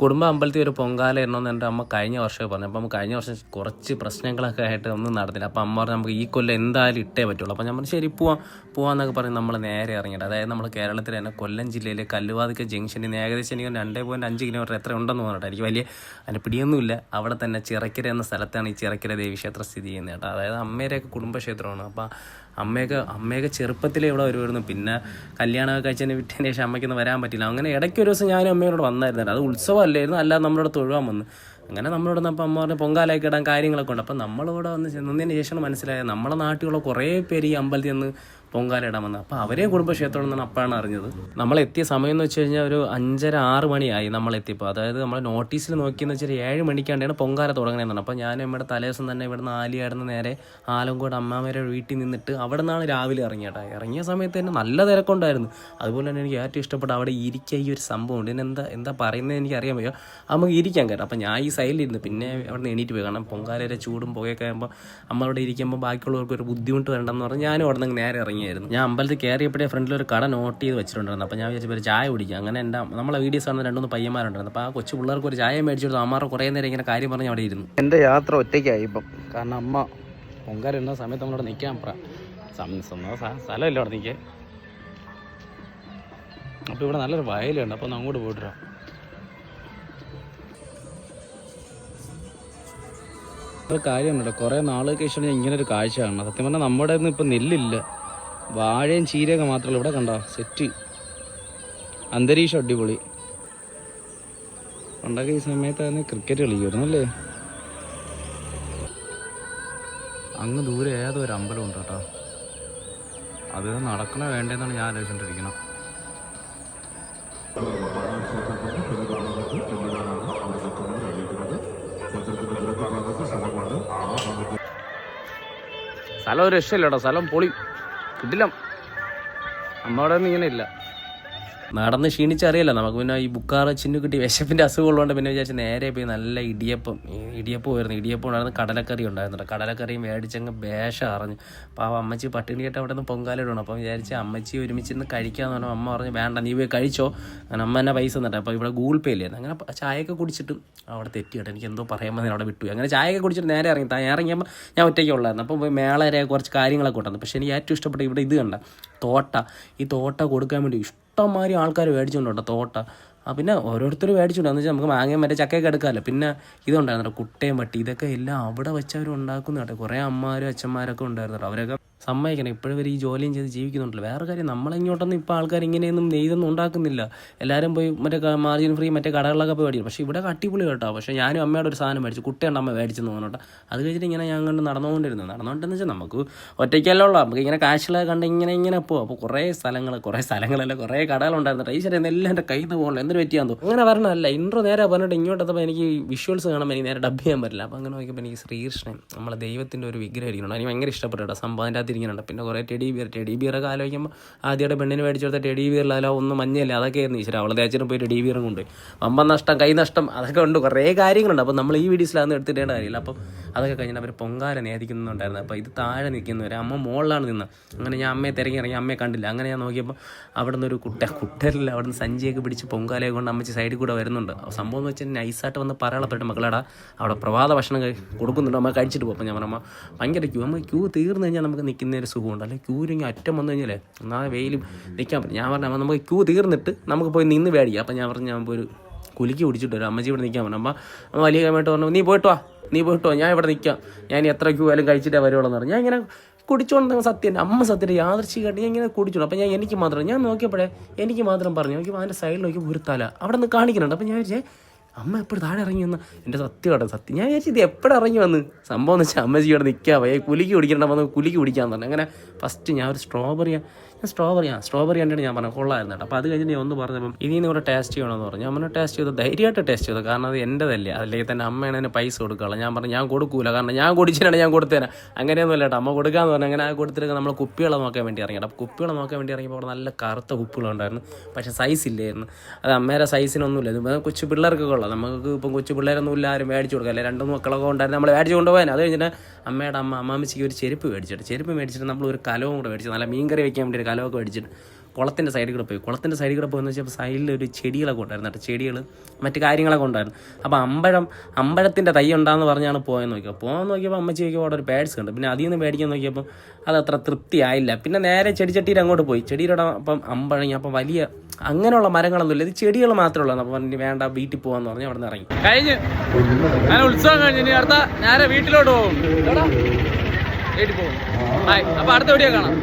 കുടുംബ അമ്പലത്തിൽ ഒരു പൊങ്കാല ഇടണമെന്ന് എന്റെ അമ്മ കഴിഞ്ഞ വർഷമേ പറഞ്ഞു. അപ്പം കഴിഞ്ഞ വർഷം കുറച്ച് പ്രശ്നങ്ങളൊക്കെ ആയിട്ട് ഒന്നും നടന്നില്ല. അപ്പം അമ്മ പറഞ്ഞു നമുക്ക് ഈ കൊല്ലം എന്തായാലും ഇട്ടേ പറ്റുള്ളൂ. അപ്പം ഞാൻ പറഞ്ഞു ശരി പോവാം. പോവാന്നൊക്കെ പറഞ്ഞ് നമ്മൾ നേരെ ഇറങ്ങിയിട്ട് അതായത് നമ്മൾ കേരളത്തിൽ തന്നെ കൊല്ലം ജില്ലയിലെ കല്ലുവാതിക്ക ജംഗ്ഷനിൽ നിന്ന് ഏകദേശം എനിക്ക് രണ്ടേ പോയിന്റ് അഞ്ച് കിലോമീറ്റർ എത്ര ഉണ്ടെന്ന് പറഞ്ഞിട്ട് എനിക്ക് വലിയ അതിന് പിടിയൊന്നുമില്ല. അവിടെ തന്നെ ചിറക്കര എന്ന സ്ഥലത്താണ് ഈ ചിറക്കര ദേവീക്ഷേത്രം സ്ഥിതി ചെയ്യുന്നത് കേട്ടോ. അതായത് അമ്മയുടെയൊക്കെ കുടുംബക്ഷേത്രമാണ്. അപ്പം അമ്മയൊക്കെ അമ്മയൊക്കെ ചെറുപ്പത്തിലേ ഇവിടെ വരുമായിരുന്നു. പിന്നെ കല്യാണമൊക്കെ കഴിച്ചതിന് വിട്ടതിന് ശേഷം അമ്മയ്ക്കൊന്നും വരാൻ പറ്റില്ല. അങ്ങനെ ഇടയ്ക്ക് ഒരു ദിവസം ഞാനും അമ്മയോട് വന്നായിരുന്നു അത് ഉത്സവമല്ലായിരുന്നു അല്ലാതെ നമ്മളോട് തൊഴുവാൻ വന്ന്. അങ്ങനെ നമ്മളോട് അപ്പം അമ്മ പറഞ്ഞ ഇടാൻ കാര്യങ്ങളൊക്കെ ഉണ്ട്. അപ്പം നമ്മളിവിടെ വന്ന് ചെന്നതിന് ശേഷം മനസ്സിലായത്. നമ്മുടെ നാട്ടിലുള്ള കുറേ പേര് ഈ അമ്പലത്തിൽ നിന്ന് പൊങ്കാല ഇടാൻ വന്നത് അപ്പോൾ അവരെയും കുടുംബക്ഷേത്രം എന്നാണ് അപ്പോഴാണ് അറിഞ്ഞത്. നമ്മൾ എത്തിയ സമയം എന്ന് വെച്ച് കഴിഞ്ഞാൽ ഒരു അഞ്ചര ആറ് മണിയായി നമ്മൾ എത്തിയപ്പോൾ. അതായത് നമ്മൾ നോട്ടീസിൽ നോക്കിയെന്ന് വെച്ചാൽ ഏഴ് മണിക്കാണ്ടാണ് പൊങ്കാല തുടങ്ങണമെന്നാണ് അപ്പോൾ ഞാൻ നമ്മുടെ തലേദിവസം തന്നെ ഇവിടുന്ന് ആലിയാടുന്ന നേരെ ആലങ്കോട് അമ്മാമേരെ വീട്ടിൽ നിന്നിട്ട് അവിടെ നിന്നാണ് രാവിലെ ഇറങ്ങിയേട്ടാ ഇറങ്ങിയ സമയത്ത് തന്നെ നല്ല തിരക്കുണ്ടായിരുന്നു. അതുപോലെ തന്നെ എനിക്ക് ഏറ്റവും ഇഷ്ടപ്പെട്ട അവിടെ ഇരിക്കുക ഈ ഒരു സംഭവം ഉണ്ട് എന്താ എന്താ പറയുന്നത് എനിക്ക് അറിയാൻ വയ്യ. നമുക്ക് ഇരിക്കാൻ കേട്ടോ. അപ്പോൾ ഞാൻ ഈ സൈഡിലിരുന്നു പിന്നെ അവിടെ നിന്ന് എണീറ്റ് പോയി. കാരണം പൊങ്കാലയുടെ ചൂടും പുകയൊക്കെ ആകുമ്പോൾ അമ്മ അവിടെ ഇരിക്കുമ്പോൾ ബാക്കിയുള്ളവർക്ക് ഒരു ബുദ്ധിമുട്ട് വരണ്ടെന്ന് പറഞ്ഞ് ഞാനും അവിടെ നിന്ന് നേരെ ഇറങ്ങിയായിരുന്നു ഞാൻ അമ്പലത്തിൽ കയറിയപ്പോഴേ ഫ്രണ്ടിൽ ഒരു കട നോട്ട് ചെയ്ത് വെച്ചിട്ടുണ്ടായിരുന്നു. അപ്പോൾ ഞാൻ വിചാരിച്ചു ചായ കുടിക്കുക അങ്ങനെ എന്റെ നമ്മളെ വീഡിയോസ് കാണുന്ന രണ്ടുമൂന്ന് പയ്യന്മാരുണ്ടായിരുന്നു. അപ്പോൾ ആ കൊച്ചു പിള്ളേർക്ക് ഒരു ചായ മേടിച്ചു കൊടുത്തു. അമ്മാർ കുറേ നേരം ഇങ്ങനെ കാര്യം പറഞ്ഞ് അവിടെ ഇരുന്നു. എന്റെ യാത്ര ഒറ്റയ്ക്കായി ഇപ്പം. കാരണം അമ്മ പൊങ്കാല എന്ന സമയത്ത് നമ്മളവിടെ നിൽക്കാൻ പറ. സ്ഥലമില്ല അവിടെ നിൽക്കാൻ. അപ്പോൾ ഇവിടെ നല്ലൊരു വയലുണ്ട്. അപ്പോൾ അങ്ങോട്ട് പോയിട്ട് ഒരു കാര്യമുണ്ട് കുറേ ശേഷം ഞാൻ ഇങ്ങനെ ഒരു കാഴ്ച കാണണം. സത്യം പറഞ്ഞാൽ നമ്മുടെ ഒന്നും ഇപ്പം നെല്ലില്ല. വാഴയും ചീരയൊക്കെ മാത്രമല്ല ഇവിടെ കണ്ട? സെറ്റ്. അന്തരീക്ഷം അടിപൊളി. പണ്ടൊക്കെ ഈ സമയത്താണ് ക്രിക്കറ്റ് കളിക്കുമായിരുന്നു അല്ലേ? അങ്ങ് ദൂരെ ഏതോ ഒരു അമ്പലം ഉണ്ട് കേട്ടോ. അത് നടക്കണ വേണ്ടെന്നാണ് ഞാൻ ആലോചിച്ചോണ്ടിരിക്കണം. സ്ഥലം ഒരു രക്ഷയില്ല കേട്ടോ സ്ഥലം പൊളി. കിട്ടില്ല. നമ്മുടെ ഒന്നും ഇങ്ങനെ ഇല്ല. നടന്ന് ക്ഷീണിച്ചറിയില്ല. നമുക്ക് പിന്നെ ഈ ബുക്കാറ് ചിന്നു കിട്ടി വിശപ്പിന്റെ അസുഖം ഉള്ളതുകൊണ്ട് പിന്നെ വിചാരിച്ച് നേരെ പോയി നല്ല ഇടിയപ്പം ഇടിയപ്പം ആയിരുന്നു. ഇടിയപ്പം ഉണ്ടായിരുന്നു കടലക്കറി ഉണ്ടായിരുന്നു കടലക്കറിയും മേടിച്ചങ്ങ് വേഷം അറിഞ്ഞു അപ്പോൾ ആ അമ്മച്ചി പട്ടിണി കേട്ട് അവിടെ നിന്ന് പൊങ്കാലിടണം അപ്പം വിചാരിച്ച് അമ്മച്ചി ഒരുമിച്ച് ഇന്ന് കഴിക്കാന്ന് പറഞ്ഞു അമ്മ പറഞ്ഞു വേണ്ട നീ പോയി കഴിച്ചോ. അങ്ങനെ അമ്മ എന്നെ പൈസ തന്നിട്ട് അപ്പോൾ ഇവിടെ ഗൂഗിൾ പേ ഇല്ലായിരുന്നു അങ്ങനെ ചായയൊക്കെ കുടിച്ചിട്ട് അവിടെ തെറ്റിയിട്ട് എനിക്ക് എന്തോ പറയുമ്പോൾ അവിടെ വിട്ടു അങ്ങനെ ചായയൊക്കെ കുടിച്ചിട്ട് നേരെ ഇറങ്ങി. താ- ഇറങ്ങിയപ്പോൾ ഞാൻ ഒറ്റയ്ക്ക് ഉള്ളായിരുന്നു. അപ്പോൾ മേളരെ കുറച്ച് കാര്യങ്ങളൊക്കെ ഉണ്ടായിരുന്നു പക്ഷേ എനിക്ക് ഏറ്റവും ഇഷ്ടപ്പെട്ട ഇവിടെ ഇത് കണ്ട തോട്ട. ഈ തോട്ട കൊടുക്കാൻ വേണ്ടി ഇഷ്ടംമാതിരി ആൾക്കാർ മേടിച്ചുകൊണ്ടുണ്ട് തോട്ട. പിന്നെ ഓരോരുത്തർ മേടിച്ചുകൊണ്ട് എന്ന് വെച്ചാൽ നമുക്ക് മാങ്ങയും മറ്റേ ചക്കയൊക്കെ എടുക്കാമല്ലോ പിന്നെ ഇതുണ്ടായിരുന്നു കുട്ടയും പട്ടി ഇതൊക്കെ എല്ലാം അവിടെ വെച്ചവർ ഉണ്ടാക്കുന്ന കേട്ടോ. കുറേ അമ്മമാരും അച്ഛന്മാരൊക്കെ ഉണ്ടായിരുന്നു അവരൊക്കെ സമ്മതിക്കണം. ഇപ്പോഴും ഇവർ ഈ ജോലിയും ചെയ്ത് ജീവിക്കുന്നുണ്ടല്ലോ. വേറെ കാര്യം നമ്മളിങ്ങോട്ടൊന്നും ഇപ്പോൾ ആൾക്കാർ ഇങ്ങനെയൊന്നും നെയ്തൊന്നും ഉണ്ടാക്കുന്നില്ല. എല്ലാവരും പോയി മറ്റേ മാർജിൻ ഫ്രീ മറ്റേ കടകളിലൊക്കെ പോയി മേടിക്കും. പക്ഷേ ഇവിടെ അടിപൊളി കേട്ടോ. പക്ഷേ ഞാനും അമ്മയുടെ ഒരു സാധനം മേടിച്ചു. കുട്ടിയുണ്ട് അമ്മ മേടിച്ചെന്ന് കേട്ടോ. അത് കഴിഞ്ഞിട്ട് ഇങ്ങനെ ഞാൻ കണ്ട് നടന്നുകൊണ്ടിരുന്നു. നടന്നുകൊണ്ടെന്ന് വെച്ചാൽ നമുക്ക് ഒറ്റയ്ക്കല്ല നമുക്ക് ഇങ്ങനെ കാശിലൊക്കെ കണ്ട് ഇങ്ങനെ ഇങ്ങനെ പോകും അപ്പോൾ കുറേ സ്ഥലങ്ങൾ കുറേ സ്ഥലങ്ങളല്ല കുറേ കടകളുണ്ടായിരുന്നു ഈ ശരി എല്ലാം എന്റെ കയ്യിൽ നിന്ന് പോകണം എന്തൊരു പറ്റിയാന്ന് തോന്നുന്നു. അങ്ങനെ വരണമല്ല ഇൻട്രോ നേരെ പറഞ്ഞിട്ട് ഇങ്ങോട്ട് അപ്പോൾ എനിക്ക് വിഷ്വൽസ് കാണാൻ എനിക്ക് നേരെ ഡബ് ചെയ്യാൻ പറ്റില്ല. അപ്പോൾ അങ്ങനെ നോക്കിയപ്പോൾ എനിക്ക് ശ്രീകൃഷ്ണൻ നമ്മളെ ദൈവത്തിന്റെ ഒരു വിഗ്രഹം ഇരിക്കുന്നുണ്ട്. എനിക്ക് ഭയങ്കര ഇഷ്ടപ്പെട്ടു കേട്ടോ. സംഭവം അതിന്റെ അകത്ത് ഇരിക്കുന്നുണ്ട്. പിന്നെ കുറേ ടെഡി ബിയർ ടെഡി ബിയറൊക്കെ ആലോചിക്കുമ്പോൾ ആദ്യമായിട്ട് പെണ്ണിന് മേടിച്ചെടുത്ത ടെഡി ബിയറിലോ ഒന്നും മഞ്ഞയില്ല? അതൊക്കെ ആയിരുന്നു ഈശ്വര. അവളെ തേച്ചിട്ട് പോയി ടെഡി ബിയറും കൊണ്ട് വമ്പൻ നഷ്ടം കൈ നഷ്ടം അതൊക്കെ ഉണ്ട്. കുറേ കാര്യങ്ങളുണ്ട്. അപ്പോൾ നമ്മൾ ഈ വീഡിയോസിലാണ് എടുത്തിട്ടേണ്ട കാര്യമില്ല. അപ്പം അതൊക്കെ കഴിഞ്ഞിട്ട് അവർ പൊങ്കാല നേദിക്കുന്നുണ്ടായിരുന്നു അപ്പോൾ ഇത് താഴെ നിൽക്കുന്നവർ അമ്മ മുകളിലാണ് നിന്ന് അങ്ങനെ ഞാൻ അമ്മയെ തിരക്കി ഇറങ്ങി അമ്മയെ കണ്ടില്ല. അങ്ങനെ ഞാൻ നോക്കിയപ്പോൾ അവിടെ നിന്ന് ഒരു കുട്ട കുട്ടരില്ല അവിടെ നിന്ന് സഞ്ചിയൊക്കെ പിടിച്ച് പൊങ്കാലയെ കൊണ്ട് അമ്മച്ചി സൈഡിൽ കൂടെ വരുന്നുണ്ട്. സംഭവം എന്ന് വെച്ചാൽ നൈസായിട്ട് വന്ന് പറയാളപ്പെട്ട് മക്കളടാ അവിടെ പ്രഭാത ഭക്ഷണം കൊടുക്കുന്നുണ്ട്. അമ്മ കഴിച്ചിട്ട് പോകും ഞാൻ പറഞ്ഞ ഭയങ്കര ക്യൂ അമ്മ ക്യൂ തീർന്നു കഴിഞ്ഞാൽ നമുക്ക് നിൽക്കുന്ന ഒരു സുഖമുണ്ട്. അല്ലെങ്കിൽ ക്യൂ ഇരങ്ങി അറ്റം വന്നു കഴിഞ്ഞാലേ എന്നാൽ വെയിലും നിൽക്കാൻ പറ്റും. ഞാൻ പറഞ്ഞു നമുക്ക് ക്യൂ തീർന്നിട്ട് നമുക്ക് പോയി നിന്ന് മേടിക്കാം. അപ്പോൾ ഞാൻ പറഞ്ഞു ഞാൻ ഒരു കുലുക്കി പിടിച്ചിട്ട് വരും. അമ്മച്ചി ഇവിടെ നിൽക്കാൻ പറഞ്ഞു അമ്മ വലിയ കാര്യമായിട്ട് പറഞ്ഞു നീ പോയിട്ട് വാ. നീ പോയിട്ടോ ഞാൻ ഇവിടെ നിൽക്കാം ഞാൻ എത്ര ക്യൂ ആയാലും കഴിച്ചിട്ടേ വരുവുള്ളൂ ഞാൻ ഇങ്ങനെ കുടിച്ചോണ്ട് സത്യം അമ്മ സത്യം യാദർശികമായിട്ട് ഞാൻ ഇങ്ങനെ കുടിച്ചോളൂ അപ്പം ഞാൻ എനിക്ക് മാത്രം ഞാൻ നോക്കിയപ്പോഴേ എനിക്ക് മാത്രം പറഞ്ഞു നോക്കിയപ്പോൾ അതിന്റെ സൈഡിൽ നോക്കി ഒരു തല അവിടെ നിന്ന് കാണിക്കുന്നുണ്ട്. അപ്പം ഞാൻ വിചാരിച്ചേ അമ്മ എപ്പോഴും താഴെ ഇറങ്ങി വന്ന എന്റെ സത്യം കേട്ടോ സത്യം. ഞാൻ വിചാരിച്ചു ഇത് എപ്പോഴും ഇറങ്ങി വന്ന്? സംഭവം എന്ന് വെച്ചാൽ അമ്മ ഇവിടെ നിൽക്കാം വയ്യ കുലുക്കി കുടിക്കണ്ട വന്ന് കുലുക്കി കുടിക്കാൻ പറഞ്ഞു. അങ്ങനെ ഫസ്റ്റ് ഞാൻ ഒരു സ്ട്രോബെറി സ്ട്രോബെറി ആ സ്ട്രോബെറി കണ്ടിട്ട് ഞാൻ പറഞ്ഞു കൊള്ളായിരുന്നു കേട്ടോ. അപ്പോൾ അത് കഴിഞ്ഞ് ഞാൻ ഒന്ന് പറഞ്ഞപ്പം ഇനി ഇവിടെ ടേസ്റ്റ് ചെയ്യണമെന്ന് പറഞ്ഞു. പറഞ്ഞു ടേസ്റ്റ് ചെയ്തു? ധൈര്യമായിട്ട് ടേസ്റ്റ് ചെയ്തു കാരണം അത് എന്റെതല്ലേ. അല്ലെങ്കിൽ തന്നെ അമ്മയാണ് എന്നെ പൈസ കൊടുക്കുകയുള്ളൂ ഞാൻ പറഞ്ഞു ഞാൻ കൊടുക്കൂല കാരണം ഞാൻ കുടിച്ചിട്ടാണ് ഞാൻ കൊടുത്തേരാ അങ്ങനെയൊന്നും അല്ല കേട്ടോ. അമ്മ കൊടുക്കാന്ന് പറഞ്ഞു അങ്ങനെ ആ കൊടുത്തിട്ട് നമ്മൾ കുപ്പികളെ നോക്കാൻ വേണ്ടി ഇറങ്ങി അപ്പോൾ കുപ്പികളെ നോക്കാൻ വേണ്ടി ഇറങ്ങിയപ്പോൾ അവിടെ നല്ല കറുത്ത കുപ്പികളുണ്ടായിരുന്നു പക്ഷേ സൈസ് ഇല്ലായിരുന്നു. അത് അമ്മേരെ സൈസിനൊന്നുമില്ല ഇത് കൊച്ചു പിള്ളേർക്കൊക്കെ ഉള്ളത് നമുക്ക് ഇപ്പം കൊച്ചു പിള്ളേരൊന്നും ഇല്ല ആരും മേടിച്ചു കൊടുക്കുക അല്ലെ രണ്ട് മക്കളൊക്കെ ഉണ്ടായിരുന്നു. നമ്മൾ മേടിച്ചു കൊണ്ടുപോകാൻ അത് കഴിഞ്ഞിട്ട് അമ്മയുടെ അമ്മ അമ്മാമ്മച്ചിക്ക് ഒരു ചെരുപ്പ് മേടിച്ചിട്ട് ചെരുപ്പ് മേടിച്ചിട്ട് നമ്മൾ ഒരു കലവും കൂടെ മേടിച്ചു നല്ല മീൻകറി വെക്കാൻ വേണ്ടി ഒരു കലമൊക്കെ അടിച്ചിട്ട് കുളത്തിന്റെ സൈഡിൽ കൂടെ പോയി. കുളത്തിന്റെ സൈഡിൽ കൂടെ പോയെന്ന് വെച്ചാൽ സൈഡിൽ ഒരു ചെടികളൊക്കെ ഉണ്ടായിരുന്നു കേട്ടോ. ചെടികൾ മറ്റു കാര്യങ്ങളൊക്കെ ഉണ്ടായിരുന്നു. അപ്പോൾ അമ്പഴം അമ്പഴത്തിന്റെ തൈ ഉണ്ടാന്ന് പറഞ്ഞാണ് പോയെന്ന് നോക്കിയത് പോകാൻ നോക്കിയപ്പോൾ അമ്മച്ചി നോക്കിയപ്പോൾ അവിടെ ഒരു പാഡ്സ് കണ്ടു. പിന്നെ അതിൽ നിന്ന് മേടിക്കാൻ നോക്കിയപ്പോൾ അത് അത്ര തൃപ്തിയായില്ല. പിന്നെ നേരെ ചെടിച്ചട്ടിയിൽ അങ്ങോട്ട് പോയി. ചെടിയുടെ അപ്പം അമ്പഴങ്ങി അപ്പം വലിയ അങ്ങനെയുള്ള മരങ്ങളൊന്നുമില്ല. ഇത് ചെടികൾ മാത്രമേ ഉള്ളൂ അപ്പോൾ പറഞ്ഞു വേണ്ട വീട്ടിൽ പോകാന്ന് പറഞ്ഞ് അവിടെ നിന്ന് ഇറങ്ങി. കഴിഞ്ഞ്. ഞാൻ ഉത്സവം കഴിഞ്ഞ്. ഇനി അടുത്ത നേരെ വീട്ടിലോട്ട് പോകും. വീട്ടിൽ പോകും. അപ്പൊ അടുത്ത വീഡിയോ കാണാം.